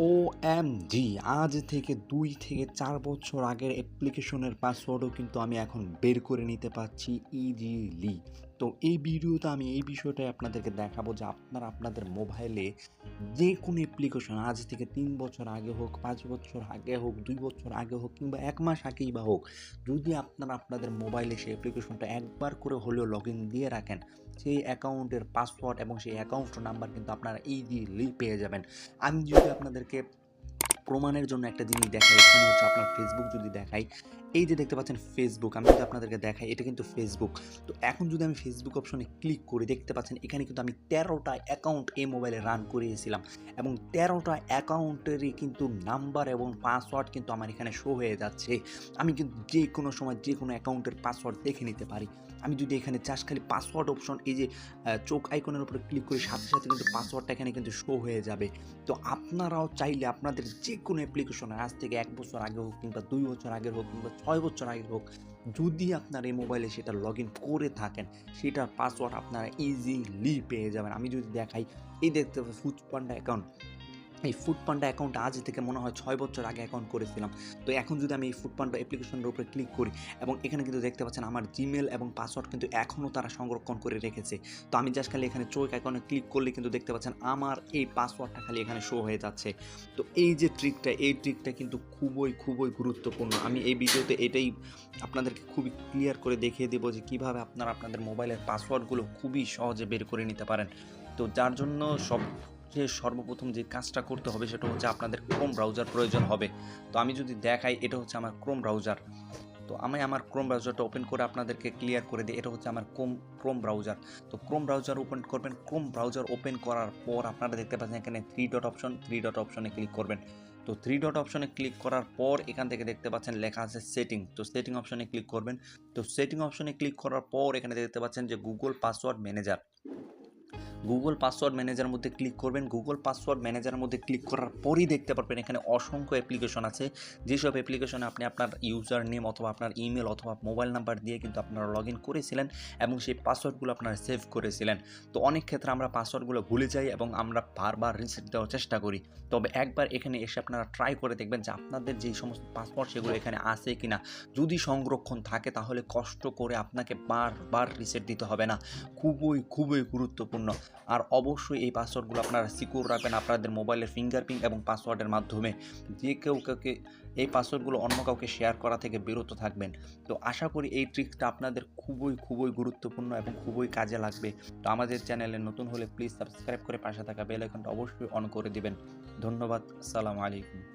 ও M G আজ থেকে দুই থেকে চার বছর আগের অ্যাপ্লিকেশনের পাসওয়ার্ডও কিন্তু আমি এখন বের করে নিতে পারছি ইজিলি তো এই ভিডিওতে আমি এই বিষয়টাই আপনাদেরকে দেখাবো যে আপনারা আপনাদের মোবাইলে যে কোনো অ্যাপ্লিকেশন আজ থেকে তিন বছর আগে হোক, পাঁচ বছর আগে হোক, দুই বছর আগে হোক কিংবা এক মাস আগেই বা হোক, যদি আপনারা আপনাদের মোবাইলে সেই অ্যাপ্লিকেশনটা একবার করে হলেও লগ ইন দিয়ে রাখেন, সেই অ্যাকাউন্টের পাসওয়ার্ড এবং সেই অ্যাকাউন্ট নাম্বার কিন্তু আপনারা ইজিলি পেয়ে যাবেন। আমি যদি আপনাদেরকে প্রমাণের জন্য একটা জিনিস দেখাই, এখানে হচ্ছে আপনার ফেসবুক যদি দেখাই, এই যে দেখতে পাচ্ছেন ফেসবুক আমি যদি আপনাদেরকে দেখাই, এটা কিন্তু ফেসবুক তো এখন যদি আমি ফেসবুক অপশনে ক্লিক করি, দেখতে পাচ্ছেন এখানে কিন্তু আমি তেরোটা অ্যাকাউন্ট এই মোবাইলে রান করিয়েছিলাম। এবং তেরোটা অ্যাকাউন্টেরই কিন্তু নাম্বার এবং পাসওয়ার্ড কিন্তু আমার এখানে শো হয়ে যাচ্ছে। আমি কিন্তু যে কোনো সময় যে কোনো অ্যাকাউন্টের পাসওয়ার্ড দেখে নিতে পারি। আমি যদি এখানে চাষ খালি পাসওয়ার্ড অপশন এই যে চোখ আইকনের উপরে ক্লিক করি, সাথে সাথে কিন্তু পাসওয়ার্ডটা এখানে কিন্তু শো হয়ে যাবে। তো আপনারাও চাইলে আপনাদের যে কোনো অ্যাপ্লিকেশনে আজ থেকে এক বছর আগে হোক কিংবা দুই বছর আগে হোক কিংবা ছয় বছর আগে হোক, যদি আপনার এই মোবাইলে সেটা লগ ইন করে থাকেন, সেটার পাসওয়ার্ড আপনারা ইজিলি পেয়ে যাবেন। আমি যদি দেখাই, এই দেখতে ফুচপান্ডা অ্যাকাউন্ট এই ফুড পান্ডা অ্যাকাউন্ট আজ থেকে মনে হয় ছয় বছর আগে অ্যাকাউন্ট করেছিলাম। তো এখন যদি আমি এই ফুড পান্ডা অ্যাপ্লিকেশনের উপরে ক্লিক করি এবং এখানে কিন্তু দেখতে পাচ্ছেন আমার জিমেল এবং পাসওয়ার্ড কিন্তু এখনও তারা সংরক্ষণ করে রেখেছে। তো আমি জাস্ট খালি এখানে চোখ আইকনে ক্লিক করলে কিন্তু দেখতে পাচ্ছেন আমার এই পাসওয়ার্ডটা খালি এখানে শো হয়ে যাচ্ছে। তো এই যে ট্রিকটা এই ট্রিকটা কিন্তু খুবই খুবই গুরুত্বপূর্ণ। আমি এই ভিডিওতে এটাই আপনাদেরকে খুবই ক্লিয়ার করে দেখিয়ে দেবো যে কীভাবে আপনারা আপনাদের মোবাইলের পাসওয়ার্ডগুলো খুবই সহজে বের করে নিতে পারেন। তো যার জন্য সব যে সর্বপ্রথম যে কাজটা করতে হবে সেটা হচ্ছে আপনাদের ক্রোম ব্রাউজার প্রয়োজন হবে। তো আমি যদি দেখাই, এটা হচ্ছে আমার ক্রোম ব্রাউজার তো আমি আমার ক্রোম ব্রাউজারটা ওপেন করে আপনাদেরকে ক্লিয়ার করে দিই, এটা হচ্ছে আমার ক্রোম ক্রোম ব্রাউজার তো ক্রোম ব্রাউজার ওপেন করবেন। ক্রোম ব্রাউজার ওপেন করার পর আপনারা দেখতে পাচ্ছেন এখানে three dot option three dot অপশনে ক্লিক করবেন। তো থ্রি ডট অপশনে ক্লিক করার পর এখান থেকে দেখতে পাচ্ছেন লেখা আছে সেটিং তো সেটিং অপশনে ক্লিক করবেন। তো সেটিং অপশনে ক্লিক করার পর এখানে দেখতে পাচ্ছেন যে Google password manager Google password manager মধ্যে ক্লিক করবেন। গুগল পাসওয়ার্ড ম্যানেজারের মধ্যে ক্লিক করার পরই দেখতে পারবেন এখানে অসংখ্য অ্যাপ্লিকেশন আছে। যেসব অ্যাপ্লিকেশনে আপনি আপনার ইউজার নেম অথবা আপনার ইমেল অথবা মোবাইল নাম্বার দিয়ে কিন্তু আপনারা লগ ইন করেছিলেন এবং সেই পাসওয়ার্ডগুলো আপনারা সেভ করেছিলেন। তো অনেক ক্ষেত্রে আমরা পাসওয়ার্ডগুলো ভুলে যাই এবং আমরা বারবার রিসেট দেওয়ার চেষ্টা করি। তবে একবার এখানে এসে আপনারা ট্রাই করে দেখবেন যে আপনাদের যেই সমস্ত পাসওয়ার্ড সেগুলো এখানে আছে কিনা। যদি সংরক্ষণ থাকে তাহলে কষ্ট করে আপনাকে বারবার রিসেট দিতে হবে না। খুবই খুবই গুরুত্বপূর্ণ। আর অবশ্যই এই পাসওয়ার্ডগুলো আপনারা সিকিউর রাখবেন আপনাদের মোবাইলের ফিঙ্গারপ্রিন্ট এবং পাসওয়ার্ডের মাধ্যমে। যে কেউ কাউকে এই পাসওয়ার্ডগুলো অন্য কাউকে শেয়ার করা থেকে বিরত থাকবেন। তো আশা করি এই ট্রিকটা আপনাদের খুবই খুবই গুরুত্বপূর্ণ এবং খুবই কাজে লাগবে। তো আমাদের চ্যানেলে নতুন হলে প্লিজ সাবস্ক্রাইব করে পাশে থাকা বেল আইকনটা অবশ্যই অন করে দিবেন। ধন্যবাদ সালাম আলাইকুম।